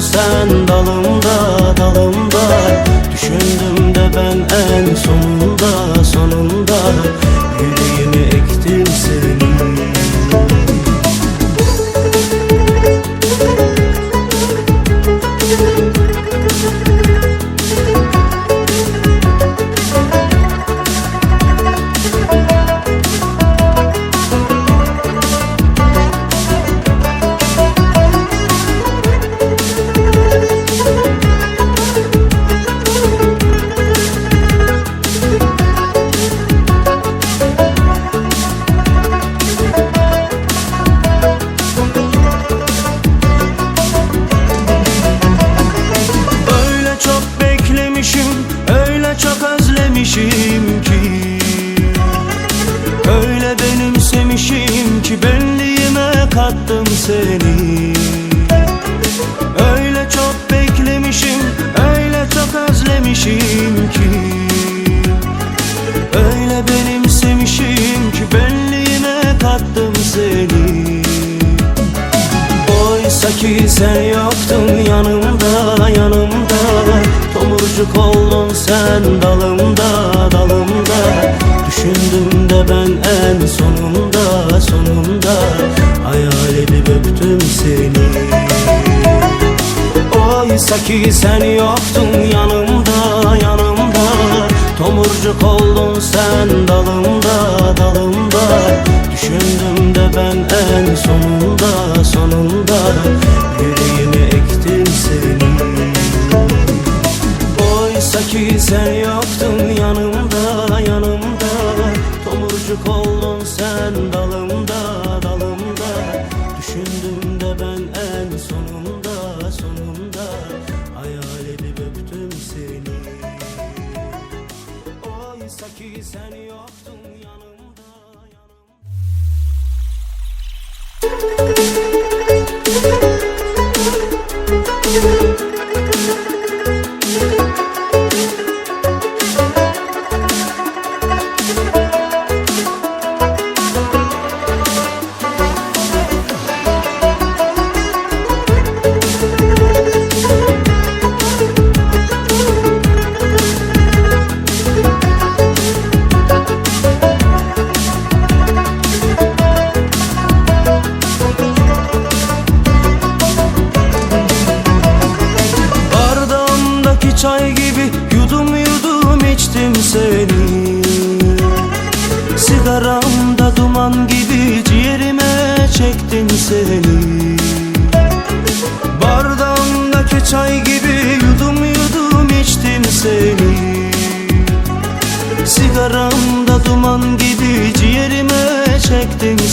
sen dalımda dalımda. Düşündüm de ben en sonunda sonunda benimsemişim ki benliğime kattım seni. Öyle çok beklemişim, öyle çok özlemişim ki. Öyle benimsemişim ki benliğime kattım seni. Oysa ki sen yoktun yanımda yanımda. Tomurcuk oldun sen dalımda dalımda. Düşündüm de ben en sonunda sonunda Hayal edip öptüm seni. Oysa ki sen yoktun yanımda yanımda. Tomurcuk oldun sen dalımda dalımda. Düşündüm de ben en sonunda sonunda Yüreğime ektim seni. Oysa ki sen yoktun yanımda yanımda. Tomurcuk oldun sen dalımda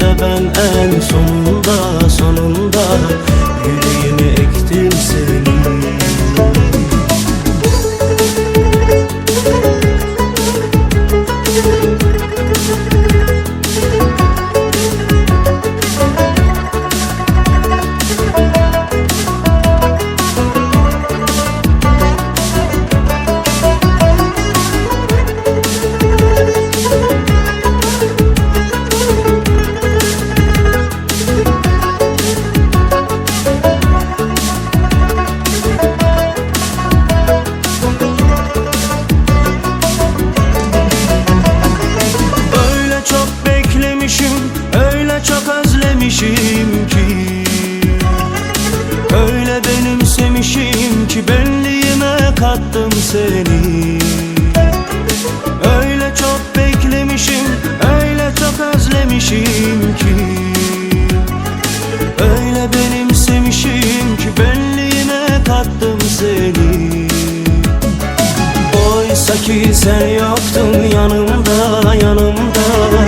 De ben en sonunda sonunda Yüreğime ektim seni özlemişim ki Öyle benimsemişim ki benliğime kattım seni. Öyle çok beklemişim, öyle çok özlemişim ki. Öyle benimsemişim ki benliğime kattım seni. Oysa ki sen yoktun yanımda yanımda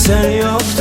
sen yoktun